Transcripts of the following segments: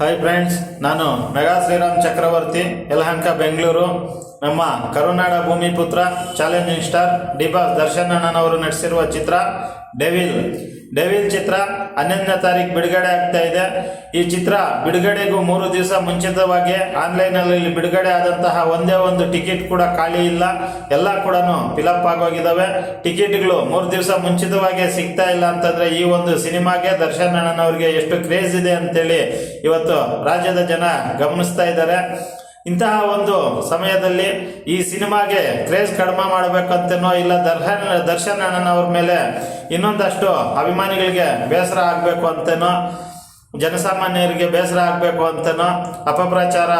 Hi friends ನಾನು mega Sriram ಚಕ್ರವರ್ತಿ, ಯಲಹಂಕ, ಬೆಂಗಳೂರು. ನಮ್ಮ ಕರುನಾಡ Bhoomiputra challenging star, D boss Darshan ಅಣ್ಣನವರು ನಟಿಸಿರುವ ಚಿತ್ರ ಡೆವಿಲ್ ಡೆವಿಲ್ ಚಿತ್ರ ಹನ್ನೊಂದನೇ ತಾರೀಕು ಬಿಡುಗಡೆ ಆಗ್ತಾ ಇದೆ. ಈ ಚಿತ್ರ ಬಿಡುಗಡೆಗೂ ಮೂರು ದಿವಸ ಮುಂಚಿತವಾಗಿ ಆನ್ಲೈನಲ್ಲಿ ಬಿಡುಗಡೆ ಆದಂತಹ ಒಂದೇ ಒಂದು ಟಿಕೆಟ್ ಕೂಡ ಖಾಲಿ ಇಲ್ಲ. ಎಲ್ಲ ಕೂಡ ಫಿಲಪ್ ಆಗೋಗಿದ್ದಾವೆ ಟಿಕೆಟ್ಗಳು ಮೂರು ದಿವಸ ಮುಂಚಿತವಾಗಿ ಸಿಗ್ತಾ ಇಲ್ಲ ಅಂತಂದ್ರೆ ಈ ಒಂದು ಸಿನಿಮಾಗೆ ದರ್ಶನ್ ಅಣ್ಣನವ್ರಿಗೆ ಎಷ್ಟು ಕ್ರೇಜ್ ಇದೆ ಅಂತೇಳಿ ಇವತ್ತು ರಾಜ್ಯದ ಜನ ಗಮನಿಸ್ತಾ ಇದ್ದಾರೆ. ಇಂತಹ ಒಂದು ಸಮಯದಲ್ಲಿ ಈ ಸಿನಿಮಾಗೆ ಕ್ರೇಜ್ ಕಡಿಮೆ ಮಾಡಬೇಕಂತನೋ ಇಲ್ಲ ದರ್ಶನ್ ದರ್ಶನ್ ಅವ್ರ ಮೇಲೆ ಇನ್ನೊಂದಷ್ಟು ಅಭಿಮಾನಿಗಳಿಗೆ ಬೇಸರ ಆಗಬೇಕು ಅಂತನೋ, ಜನಸಾಮಾನ್ಯರಿಗೆ ಬೇಸರ ಆಗಬೇಕು ಅಂತನೋ ಅಪಪ್ರಚಾರ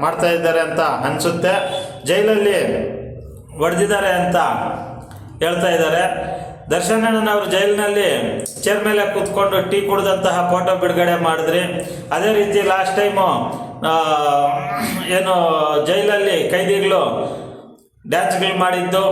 ಮಾಡ್ತಾ ಇದ್ದಾರೆ ಅಂತ ಅನಿಸುತ್ತೆ. ಜೈಲಲ್ಲಿ ಹೊಡೆದಿದ್ದಾರೆ ಅಂತ ಹೇಳ್ತಾ ಇದ್ದಾರೆ. ದರ್ಶನ್ ಅಣ್ಣನವರು ಜೈಲಿನಲ್ಲಿ ಚೇರ್ ಮೇಲೆ ಕೂತ್ಕೊಂಡು ಟೀ ಕುಡಿದಂತಹ ಫೋಟೋ ಬಿಡುಗಡೆ ಮಾಡಿದ್ರಿ. ಅದೇ ರೀತಿ ಲಾಸ್ಟ್ ಟೈಮು ಏನು ಜೈಲಲ್ಲಿ ಕೈದಿಗಳು ಡ್ಯಾನ್ಸ್ಗಳು ಮಾಡಿದ್ದು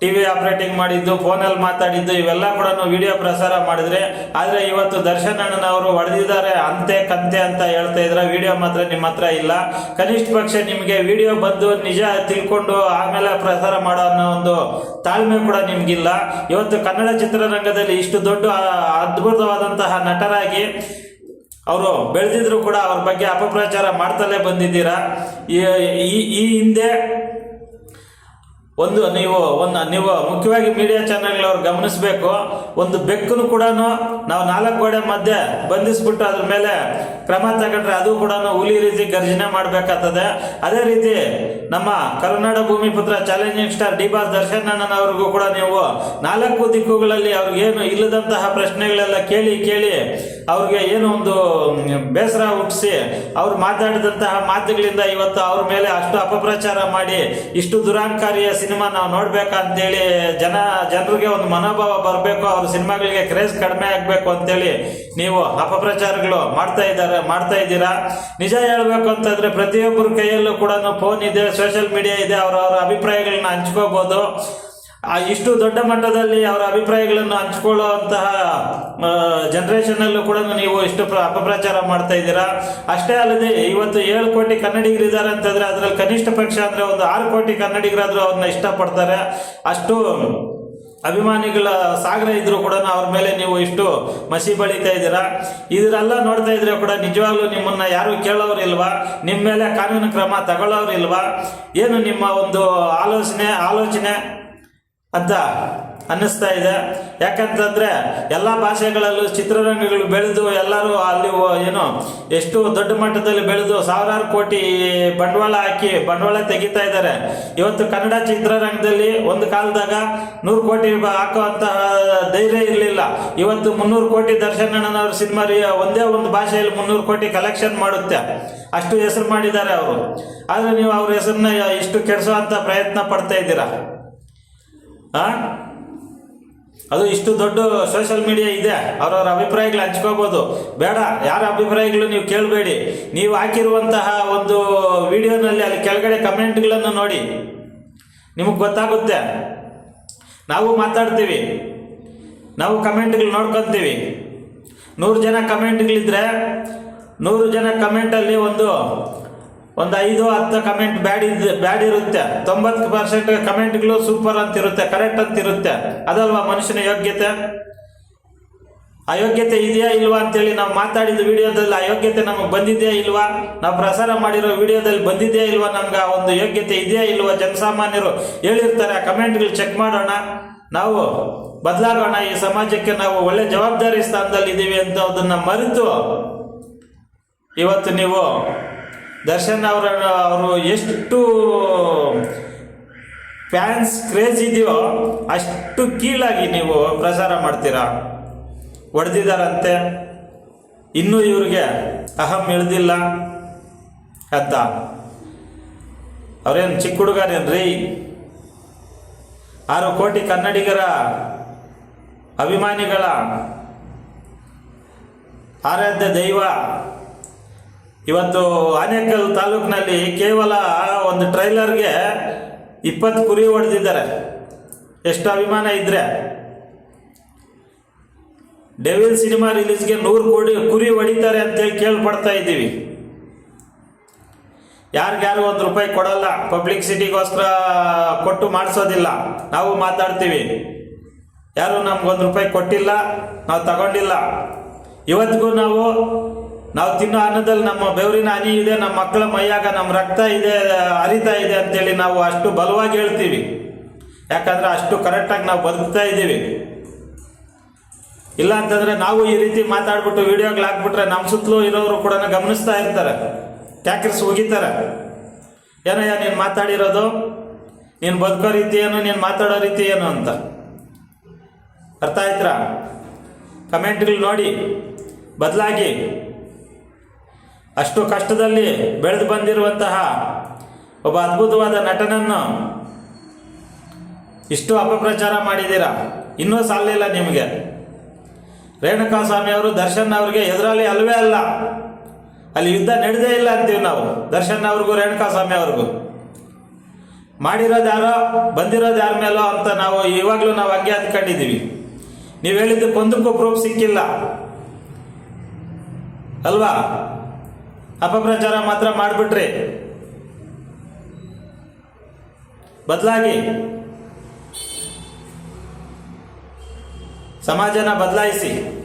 ಟಿ ವಿ ಆಪ್ರೇಟಿಂಗ್ ಮಾಡಿದ್ದು, ಫೋನಲ್ಲಿ ಮಾತಾಡಿದ್ದು, ಇವೆಲ್ಲ ಕೂಡ ವಿಡಿಯೋ ಪ್ರಸಾರ ಮಾಡಿದ್ರೆ, ಆದರೆ ಇವತ್ತು ದರ್ಶನ್ ಅಣ್ಣನವರು ಹೊಡೆದಿದ್ದಾರೆ, ಅಂತೆ ಕಂತೆ ಅಂತ ಹೇಳ್ತಾ ಇದ್ರೆ ವಿಡಿಯೋ ಮಾತ್ರ ನಿಮ್ಮ ಹತ್ರ ಇಲ್ಲ. ಕನಿಷ್ಠ ಪಕ್ಷ ನಿಮಗೆ ವಿಡಿಯೋ ಬಂದು ನಿಜ ತಿಳ್ಕೊಂಡು ಆಮೇಲೆ ಪ್ರಸಾರ ಮಾಡೋ ಅನ್ನೋ ಒಂದು ತಾಳ್ಮೆ ಕೂಡ ನಿಮಗಿಲ್ಲ. ಇವತ್ತು ಕನ್ನಡ ಚಿತ್ರರಂಗದಲ್ಲಿ ಇಷ್ಟು ದೊಡ್ಡ ಅದ್ಭುತವಾದಂತಹ ನಟರಾಗಿ ಅವರು ಬೆಳೆದಿದ್ರು ಕೂಡ ಅವ್ರ ಬಗ್ಗೆ ಅಪಪ್ರಚಾರ ಮಾಡ್ತಲೇ ಬಂದಿದ್ದೀರಾ? ಈ ಹಿಂದೆ ಒಂದು ನೀವು ಒಂದು, ನೀವು ಮುಖ್ಯವಾಗಿ ಮೀಡಿಯಾ ಚಾನೆಲ್ಗಳವ್ರು ಗಮನಿಸಬೇಕು. ಒಂದು ಬೆಕ್ಕನ್ನು ಕೂಡ ನಾವು ನಾಲ್ಕು ಗೋಡೆ ಮಧ್ಯೆ ಬಂಧಿಸ್ಬಿಟ್ಟು ಅದ್ರ ಮೇಲೆ ಕ್ರಮ ತಗೊಂಡ್ರೆ ಅದು ಕೂಡ ಹುಲಿ ರೀತಿ ಗರ್ಜನೆ ಮಾಡಬೇಕಾಗ್ತದೆ. ಅದೇ ರೀತಿ ನಮ್ಮ ಕರುನಾಡ Bhoomiputra challenging star D Boss Darshan ಅಣ್ಣನವ್ರಿಗೂ ಕೂಡ ನೀವು ನಾಲ್ಕು ದಿಕ್ಕುಗಳಲ್ಲಿ ಅವ್ರಿಗೇನು ಇಲ್ಲದಂತಹ ಪ್ರಶ್ನೆಗಳೆಲ್ಲ ಕೇಳಿ ಕೇಳಿ ಅವ್ರಿಗೆ ಏನು ಒಂದು ಬೇಸರ ಹುಟ್ಟಿಸಿ ಅವ್ರು ಮಾತಾಡಿದಂತಹ ಮಾತುಗಳಿಂದ ಇವತ್ತು ಅವ್ರ ಮೇಲೆ ಅಷ್ಟು ಅಪಪ್ರಚಾರ ಮಾಡಿ ಇಷ್ಟು ದುರಾಂಕಾರಿಯ ಸಿನಿಮಾ ನಾವು ನೋಡ್ಬೇಕಂತೇಳಿ ಜನ, ಜನರಿಗೆ ಒಂದು ಮನೋಭಾವ ಬರಬೇಕು, ಅವ್ರ ಸಿನಿಮಾಗಳಿಗೆ ಕ್ರೇಜ್ ಕಡಿಮೆ ಆಗಬೇಕು ಅಂತೇಳಿ ನೀವು ಅಪಪ್ರಚಾರಗಳು ಮಾಡ್ತಾ ಇದ್ದಾರೆ, ಮಾಡ್ತಾ ಇದ್ದೀರಾ? ನಿಜ ಹೇಳ್ಬೇಕು ಅಂತಂದ್ರೆ ಪ್ರತಿಯೊಬ್ಬರ ಕೈಯಲ್ಲೂ ಕೂಡ ಫೋನ್ ಇದೆ ಸೋಷಿಯಲ್ ಮೀಡಿಯಾ ಇದೆ, ಅವರವರ ಅಭಿಪ್ರಾಯಗಳನ್ನ ಹಂಚ್ಕೋಬಹುದು ಆ ಇಷ್ಟು ದೊಡ್ಡ ಮಟ್ಟದಲ್ಲಿ ಅವರ ಅಭಿಪ್ರಾಯಗಳನ್ನು ಹಂಚ್ಕೊಳ್ಳುವಂತಹ ಜನರೇಷನ್ ಅಲ್ಲೂ ಕೂಡ ನೀವು ಇಷ್ಟು ಪ್ರ- ಅಪಪ್ರಚಾರ ಮಾಡ್ತಾ ಇದ್ದೀರಾ? ಅಷ್ಟೇ ಅಲ್ಲದೆ ಇವತ್ತು ಏಳು ಕೋಟಿ ಕನ್ನಡಿಗರಿದ್ದಾರೆ ಅಂತಂದ್ರೆ ಅದರಲ್ಲಿ ಕನಿಷ್ಠ ಪಕ್ಷ ಅಂದ್ರೆ ಒಂದು ಆರು ಕೋಟಿ ಕನ್ನಡಿಗರಾದ್ರೂ ಅವ್ರನ್ನ ಇಷ್ಟಪಡ್ತಾರೆ. ಅಷ್ಟು ಅಭಿಮಾನಿಗಳ ಸಾಗರ ಇದ್ರು ಕೂಡ ಅವ್ರ ಮೇಲೆ ನೀವು ಇಷ್ಟು ಮಸಿ ಬಳಿತಾ ಇದ್ದೀರಾ? ಇದರೆಲ್ಲ ನೋಡ್ತಾ ಇದ್ರೆ ಕೂಡ ನಿಜವಾಗ್ಲೂ ನಿಮ್ಮನ್ನ ಯಾರು ಕೇಳೋರಿಲ್ವಾ? ನಿಮ್ಮ ಮೇಲೆ ಕಾನೂನು ಕ್ರಮ ತಗೊಳ್ಳೋರಿಲ್ವಾ ಏನು ನಿಮ್ಮ ಒಂದು ಆಲೋಚನೆ ಆಲೋಚನೆ? ಅಂತ ಅನ್ನಿಸ್ತಾ ಇದೆ. ಯಾಕಂತಂದರೆ ಎಲ್ಲ ಭಾಷೆಗಳಲ್ಲೂ ಚಿತ್ರರಂಗಗಳು ಬೆಳೆದು ಎಲ್ಲರೂ ಅಲ್ಲಿ ಏನು ಎಷ್ಟು ದೊಡ್ಡ ಮಟ್ಟದಲ್ಲಿ ಬೆಳೆದು ಸಾವಿರಾರು ಕೋಟಿ ಬಂಡವಾಳ ಹಾಕಿ ಬಂಡವಾಳ ತೆಗಿತಾ ಇದ್ದಾರೆ. ಇವತ್ತು ಕನ್ನಡ ಚಿತ್ರರಂಗದಲ್ಲಿ ಒಂದು ಕಾಲದಾಗ ನೂರು ಕೋಟಿ ಹಾಕುವಂತಹ ಧೈರ್ಯ ಇರಲಿಲ್ಲ. ಇವತ್ತು ಮುನ್ನೂರು ಕೋಟಿ ದರ್ಶನ ಅನ್ನೋರು ಸಿನಿಮಾ ಒಂದೇ ಒಂದು ಭಾಷೆಯಲ್ಲಿ ಮುನ್ನೂರು ಕೋಟಿ ಕಲೆಕ್ಷನ್ ಮಾಡುತ್ತೆ. ಅಷ್ಟು ಹೆಸರು ಮಾಡಿದ್ದಾರೆ ಅವರು. ಆದರೆ ನೀವು ಅವ್ರ ಹೆಸರನ್ನ ಇಷ್ಟು ಕೆಡಿಸುವಂತ ಪ್ರಯತ್ನ ಪಡ್ತಾ ಇದ್ದೀರಾ? ಅದು ಇಷ್ಟು ದೊಡ್ಡ ಸೋಷಿಯಲ್ ಮೀಡಿಯಾ ಇದೆ. ಅವ್ರವ್ರ ಅಭಿಪ್ರಾಯಗಳು ಹಂಚ್ಕೋಬೋದು. ಬೇಡ, ಯಾರ ಅಭಿಪ್ರಾಯಗಳು ನೀವು ಕೇಳಬೇಡಿ. ನೀವು ಹಾಕಿರುವಂತಹ ಒಂದು ವಿಡಿಯೋನಲ್ಲಿ ಅಲ್ಲಿ ಕೆಳಗಡೆ ಕಮೆಂಟ್ಗಳನ್ನು ನೋಡಿ. ನಿಮಗೆ ಗೊತ್ತಾಗುತ್ತೆ. ನಾವು ಮಾತಾಡ್ತೀವಿ. ನಾವು ಕಮೆಂಟ್ಗಳು ನೋಡ್ಕೊತೀವಿ. ನೂರು ಜನ ಕಮೆಂಟ್ಗಳಿದ್ರೆ ನೂರು ಜನ ಕಮೆಂಟಲ್ಲಿ ಒಂದು ಒಂದು ಐದು, ಹತ್ತು ಕಮೆಂಟ್ ಬ್ಯಾಡ್ ಇದ್, ಬ್ಯಾಡ್ ಇರುತ್ತೆ. ತೊಂಬತ್ತು ಪರ್ಸೆಂಟ್ ಕಮೆಂಟ್ಗಳು ಸೂಪರ್ ಅಂತ ಇರುತ್ತೆ ಕರೆಕ್ಟ್ ಅಂತ ಇರುತ್ತೆ. ಅದಲ್ವಾ ಮನುಷ್ಯನ ಯೋಗ್ಯತೆ? ಅಯೋಗ್ಯತೆ ಇದೆಯಾ ಇಲ್ವಾ ಅಂತೇಳಿ ನಾವು ಮಾತಾಡಿದ ವಿಡಿಯೋದಲ್ಲಿ ಅಯೋಗ್ಯತೆ ನಮಗೆ ಬಂದಿದೆಯಾ ಇಲ್ವಾ? ನಾವು ಪ್ರಸಾರ ಮಾಡಿರೋ ವಿಡಿಯೋದಲ್ಲಿ ಬಂದಿದೆಯಾ ಇಲ್ವಾ ನಮ್ಗೆ? ಒಂದು ಯೋಗ್ಯತೆ ಇದೆಯಾ ಇಲ್ವಾ ಜನಸಾಮಾನ್ಯರು ಹೇಳಿರ್ತಾರೆ, ಆ ಕಮೆಂಟ್ಗಳು ಚೆಕ್ ಮಾಡೋಣ. ನಾವು ಬದಲಾಗೋಣ, ಈ ಸಮಾಜಕ್ಕೆ ನಾವು ಒಳ್ಳೆ ಜವಾಬ್ದಾರಿ ಸ್ಥಾನದಲ್ಲಿ ಇದ್ದೀವಿ ಅಂತ ಅದನ್ನು ಮರೆತು ಇವತ್ತು ನೀವು ದರ್ಶನ್ ಅವರ, ಅವರು ಎಷ್ಟು ಫ್ಯಾನ್ಸ್ ಕ್ರೇಜ್ ಇದೆಯೋ ಅಷ್ಟು ಕೀಳಾಗಿ ನೀವು ಪ್ರಸಾರ ಮಾಡ್ತೀರಾ? ಹೊಡೆದಿದ್ದಾರಂತೆ ಇನ್ನೂ ಇವ್ರಿಗೆ ಅಹಂ ಇಳ್ದಿಲ್ಲ ಅಂತ. ಅವ್ರೇನು ಚಿಕ್ಕ ಹುಡುಗರೇನ್ರಿ? ಆರು ಕೋಟಿ ಕನ್ನಡಿಗರ ಅಭಿಮಾನಿಗಳ ಆರಾಧ್ಯ ದೈವ. ಇವತ್ತು ಆನೇಕಲ್ ತಾಲೂಕಿನಲ್ಲಿ ಕೇವಲ ಒಂದು ಟ್ರೈಲರ್ಗೆ ಇಪ್ಪತ್ತು ಕುರಿ ಹೊಡೆದಿದ್ದಾರೆ. ಎಷ್ಟು ಅಭಿಮಾನ ಇದ್ರೆ. ಡೆವಿಲ್ ಸಿನಿಮಾ ರಿಲೀಸ್ಗೆ ನೂರು ಕೋಟಿ ಕುರಿ ಹೊಡಿತಾರೆ ಅಂತೇಳಿ ಕೇಳ್ಪಡ್ತಾ ಇದ್ದೀವಿ. ಯಾರಿಗ್ಯಾರು ಒಂದು ರೂಪಾಯಿ ಕೊಡಲ್ಲ, ಪಬ್ಲಿಕ್ ಸಿಟಿಗೋಸ್ಕರ ಕೊಟ್ಟು ಮಾಡಿಸೋದಿಲ್ಲ. ನಾವು ಮಾತಾಡ್ತೀವಿ. ಯಾರು ನಮ್ಗೆ ಒಂದು ರೂಪಾಯಿ ಕೊಟ್ಟಿಲ್ಲ, ನಾವು ತಗೊಂಡಿಲ್ಲ. ಇವತ್ತಿಗೂ ನಾವು ನಾವು ತಿನ್ನೋ ಅನ್ನದಲ್ಲಿ ನಮ್ಮ ಬೆವರಿನ ಹನಿ ಇದೆ, ನಮ್ಮ ಮಕ್ಕಳ ಮೈಯಾಗ ನಮ್ಮ ರಕ್ತ ಇದೆ, ಹರಿತಾ ಇದೆ ಅಂತೇಳಿ ನಾವು ಅಷ್ಟು ಬಲವಾಗಿ ಹೇಳ್ತೀವಿ. ಯಾಕಂದ್ರೆ ಅಷ್ಟು ಕರೆಕ್ಟಾಗಿ ನಾವು ಬದುಕ್ತಾ ಇದ್ದೀವಿ. ಇಲ್ಲ ಅಂತಂದ್ರೆ ನಾವು ಈ ರೀತಿ ಮಾತಾಡ್ಬಿಟ್ಟು ವಿಡಿಯೋಗಳು ಹಾಕ್ಬಿಟ್ರೆ ನಮ್ಮ ಸುತ್ತಲೂ ಇರೋರು ಕೂಡ ಗಮನಿಸ್ತಾ ಇರ್ತಾರೆ. ಟ್ಯಾಕ್ರಿಸ್ ಹೋಗಿತಾರೆ ಏನಯ್ಯ, ನೀನು ಮಾತಾಡಿರೋದು? ನೀನು ಬದುಕೋ ರೀತಿ ಏನು, ನೀನು ಮಾತಾಡೋ ರೀತಿ ಏನು ಅಂತ. ಅರ್ಥ ಆಯ್ತಾ ಕಮೆಂಟ್ಗಳು ನೋಡಿ. ಬದಲಾಗಿ. ಅಷ್ಟು ಕಷ್ಟದಲ್ಲಿ ಬೆಳೆದು ಬಂದಿರುವಂತಹ ಒಬ್ಬ ಅದ್ಭುತವಾದ ನಟನನ್ನು ಇಷ್ಟು ಅಪಪ್ರಚಾರ ಮಾಡಿದ್ದೀರಾ? ಇನ್ನೂ ಸಾಲಿಲ್ಲ ನಿಮಗೆ. ರೇಣುಕಾ ಸ್ವಾಮಿ ಅವರು ದರ್ಶನ್ ಅವ್ರಿಗೆ ಎದುರಲ್ಲಿ ಅಲ್ವೇ ಅಲ್ಲ. ಅಲ್ಲಿ ಯುದ್ಧ ನಡೆದೇ ಇಲ್ಲ ಅಂತೀವಿ ನಾವು, ದರ್ಶನ್ ಅವ್ರಿಗೂ ರೇಣುಕಾ ಸ್ವಾಮಿ ಅವ್ರಿಗೂ. ಮಾಡಿರೋದು ಯಾರೋ, ಬಂದಿರೋದು ಯಾರ ಮೇಲೋ ಅಂತ ನಾವು ಇವಾಗಲೂ ನಾವು ಹಂಗೆ ಅಂದ್ಕೊಂಡಿದ್ದೀವಿ. ನೀವು ಹೇಳಿದ್ದಕ್ಕೊಂದಕ್ಕೂ ಪ್ರೂಫ್ ಸಿಕ್ಕಿಲ್ಲ. ಅಲ್ವಾ? ಅಪಪ್ರಚಾರ ಮಾತ್ರ ಮಾಡಿಬಿಟ್ರಿ. ಬದಲಾಗಿ. ಸಮಾಜನ ಬದಲಾಯಿಸಿ.